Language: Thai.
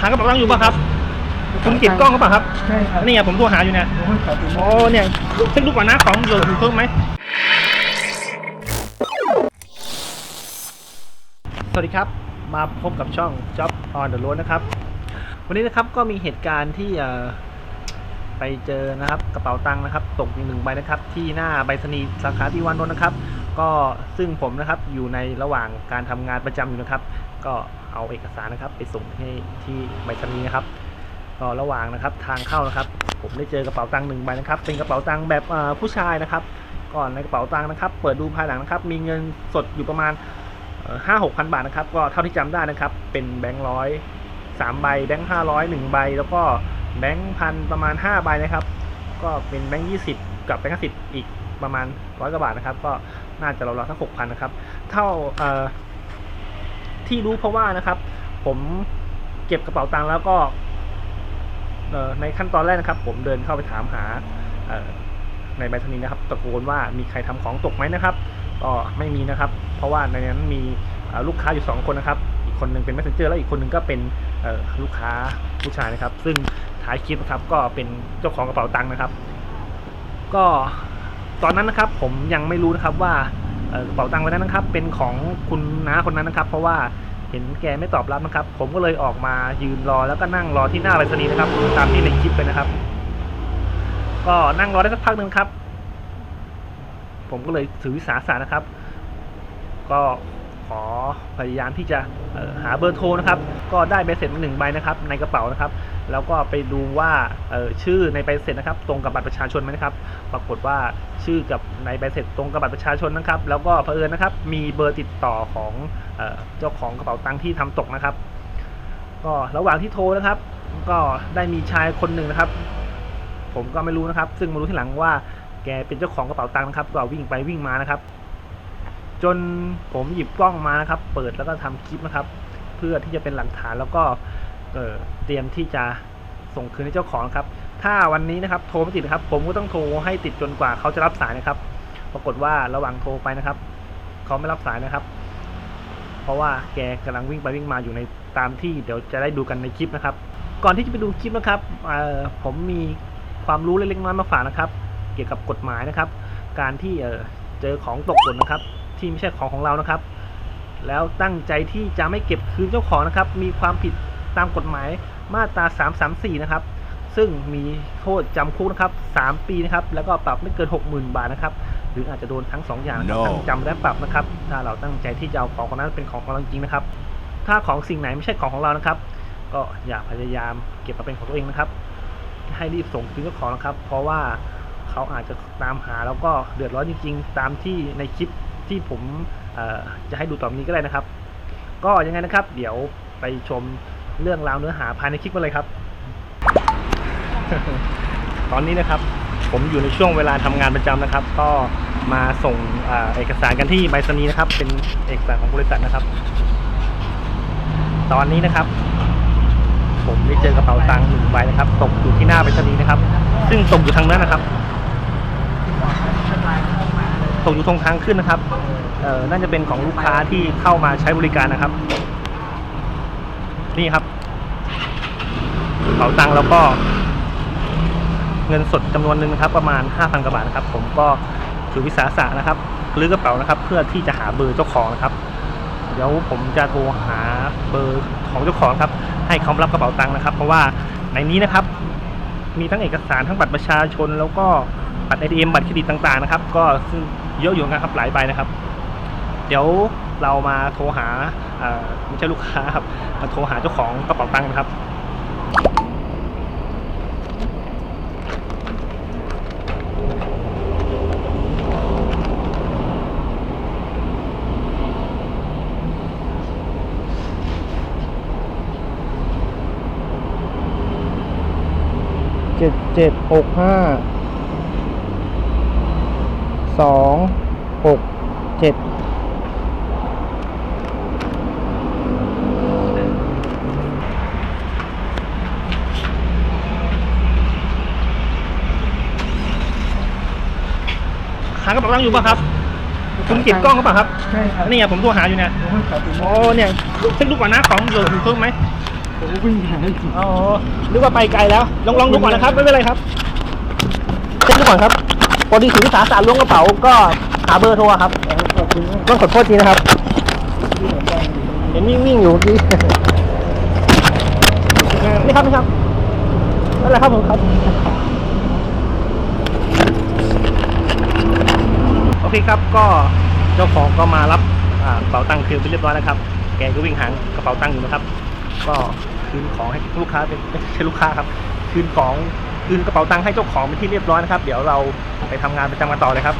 หากระเป๋าตังค์อยู่ป่ะครับ คุณเก็บกล้องหรือเปล่าครับ ใช่ครับนี่ไงผมโทรหาอยู่เนี่ยโอ้ยขอบคุณโอ้มากเนี่ยเช็คดูก่อนนะของเหลือเพิ่มไหมสวัสดีครับ มาพบกับช่อง Job on the road นะครับ วันนี้นะครับก็มีเหตุการณ์ที่เอ่อไปเจอนะครับกระเป๋าตังค์นะครับ ตกอยู่หนึ่งใบนะครับ ที่หน้าใบสนีย์สาขาที่วานนท์นะครับ ก็ซึ่งผมนะครับอยู่ในระหว่างการทำงานประจำอยู่นะครับ ก็เอาเอกสารนะครับ ไปส่งให้ที่ใบสนีย์นะครับก็ระหว่างนะครับทางเข้านะครับ ผมได้เจอกระเป๋าตังค์หนึ่งใบนะครับ เป็นกระเป๋าตังค์แบบผู้ชายนะครับ ก่อนในกระเป๋าตังค์นะครับ เปิดดูภายหลังนะครับ มีเงินสดอยู่ประมาณห้าหกพันบาทนะครับ ก็เท่าที่จำได้นะครับ เป็นแบงค์ร้อยสามใบแบงค์ห้าร้อยหนึ่งใบ แล้วก็แบงค์พันประมาณห้าใบนะครับ ก็เป็นแบงค์ยี่สิบกับแบงค์ห้าสิบอีกประมาณร้อยกว่าบาทนะครับ ก็น่าจะราวๆสักหกพันนะครับ เท่าเอ่อ ที่รู้เพราะว่านะครับ ผมเก็บกระเป๋าตังค์แล้วก็ในขั้นตอนแรกนะครับ ผมเดินเข้าไปถามหาในใบสนีนะครับ ตะโกนว่ามีใครทำของตกไหมนะครับก็ไม่มีนะครับ เพราะว่าในนั้นมีลูกค้าอยู่สองคนนะครับ อีกคนหนึ่งเป็น messenger แล้วอีกคนหนึ่งก็เป็นลูกค้าผู้ชายนะครับ ซึ่งท้ายคลิปนะครับก็เป็นเจ้าของกระเป๋าตังค์นะครับ ก็ตอนนั้นนะครับผมยังไม่รู้นะครับว่า กระเป๋าตังค์ไว้นั้นนะครับ เป็นของคุณน้าคนนั้นนะครับ เพราะว่าเห็นแกไม่ตอบรับนะครับ ผมก็เลยออกมายืนรอแล้วก็นั่งรอที่หน้าไปรษณีย์นะครับ ตามที่ในคลิปเลยนะครับ ก็นั่งรอได้สักพักหนึ่งครับ ผมก็เลยถือวิสาสะนะครับ ก็ ขอพยายามที่จะหาเบอร์โทรนะครับ ก็ได้ใบเสร็จมาหนึ่งใบนะครับ ในกระเป๋านะครับ แล้วก็ไปดูว่าชื่อในใบเสร็จนะครับ ตรงกับบัตรประชาชนไหมนะครับ ปรากฏว่าชื่อกับในใบเสร็จตรงกับบัตรประชาชนนะครับ แล้วก็เผอิญนะครับ มีเบอร์ติดต่อของเจ้าของกระเป๋าตังค์ที่ทำตกนะครับ ก็ระหว่างที่โทรนะครับ ก็ได้มีชายคนหนึ่งนะครับ ผมก็ไม่รู้นะครับ ซึ่งมารู้ทีหลังว่าแกเป็นเจ้าของกระเป๋าตังค์นะครับ ก็วิ่งไปวิ่งมานะครับ จนผมหยิบกล้องมานะครับ เปิดแล้วก็ทำคลิปนะครับ เพื่อที่จะเป็นหลักฐานแล้วก็เตรียมที่จะส่งคืนให้เจ้าของครับ ถ้าวันนี้นะครับโทรไม่ติดครับ ผมก็ต้องโทรให้ติดจนกว่าเขาจะรับสายนะครับ ปรากฏว่าระหว่างโทรไปนะครับเขาไม่รับสายนะครับ เพราะว่าแกกำลังวิ่งไปวิ่งมาอยู่ในตามที่เดี๋ยวจะได้ดูกันในคลิปนะครับ ก่อนที่จะไปดูคลิปนะครับผมมีความรู้เล็กๆน้อยๆมาฝากนะครับ เกี่ยวกับกฎหมายนะครับ การที่เจอของตกหล่นนะครับ ที่ไม่ใช่ของของเรานะครับ แล้วตั้งใจที่จะไม่เก็บคืนเจ้าของนะครับ มีความผิดตามกฎหมายมาตรา 334 นะครับ ซึ่งมีโทษจำคุกนะครับ 3 ปีนะครับ แล้วก็ปรับไม่เกิน 60,000 บาทนะครับ หรืออาจจะโดนทั้ง 2 อย่างนะครับ No ทั้งจำและปรับนะครับ ถ้าเราตั้งใจที่จะเอาของคนนั้นเป็นของของเราจริงๆนะครับ ถ้าของสิ่งไหนไม่ใช่ของของเรานะครับ ก็อย่าพยายามเก็บมาเป็นของตัวเองนะครับ ให้รีบส่งคืนเจ้าของนะครับ เพราะว่าเขาอาจจะตามหาแล้วก็เดือดร้อนจริงๆ ตามที่ในคลิป ที่ผมจะให้ดูต่อนี้ก็ได้นะครับ ก็ยังไงนะครับ เดี๋ยวไปชมเรื่องราวเนื้อหาภายในคลิปกันเลยครับ ตอนนี้นะครับ ผมอยู่ในช่วงเวลาทำงานประจำนะครับ ก็มาส่งอเอกสารกันที่ใบสนีย์นะครับ เป็นเอกสารของบริษัทนะครับ ตอนนี้นะครับ ผมได้เจอกระเป๋าตังค์หนึ่งใบนะครับ ตกอยู่ที่หน้าไปรษณีย์นะครับ ซึ่งตกอยู่ทางนั้นนะครับ กอยู่ตรงทางขึ้นนะครับเอ่อน่าจะเป็นของลูกค้าที่เข้ามาใช้บริการนะครับ นี่ครับเป๋าตังค์แล้วก็ เงินสดจำนวนหนึ่งนะครับ ประมาณ 5,000กว่าบาทนะครับ ผมก็ถือวิสาสะนะครับรื้อกระเป๋านะครับ เพื่อที่จะหาเบอร์เจ้าของนะครับ เดี๋ยวผมจะโทรหาเบอร์ของเจ้าของครับ ให้เขารับกระเป๋าตังค์นะครับ เพราะว่าในนี้นะครับ มีทั้งเอกสารทั้งบัตรประชาชนแล้วก็ บัตร ATM บัตรเครดิตต่างๆนะครับ ก็ซึ่งเยอะอยู่นะครับหลายใบนะครับ เดี๋ยวเรามาโทรหาอ่อไม่ใช่ลูกค้าครับมาโทรหาเจ้าของกระเป๋าตังค์นะครับเจ็ดเจ็ดหกห้า สองหกเจ็ดหากระเป๋าตังค์อยู่ป่ะครับ คุณเก็บกล้องหรือเปล่าครับใช่ครับนี่ไงผมโทรหาอยู่เนี่ยโอ้ยขอบคุณโอ้มากเนี่ยเช็คดูก่อนนะของเหลือเพิ่มไหมผมวิ่งหาให้ถึงอ๋อนึกว่าไปไกลแล้วลองลองดูก่อนนะครับไม่เป็นไรครับเช็คดูก่อนครับ พอดีถึงสาสารล้วงกระเป๋าก็หาเบอร์โทรครับต้องขอโทษทีนะครับ เห็นวิ่งวิ่งอยู่เมื่อกี้นี่ครับนี่ครับนั่นแหละครับผมครับ โอเคครับก็เจ้าของก็มารับกระเป๋าตังค์คืนไปเรียบร้อยแล้วครับ แกก็วิ่งหางกระเป๋าตังค์อยู่นะครับ ก็คืนของให้ลูกค้าเป็นไม่ใช่ลูกค้าครับ คืนของ คืนกระเป๋าตังค์ให้เจ้าของเป็นที่เรียบร้อยนะครับ เดี๋ยวเราไปทำงานประจำกันต่อเลยครับ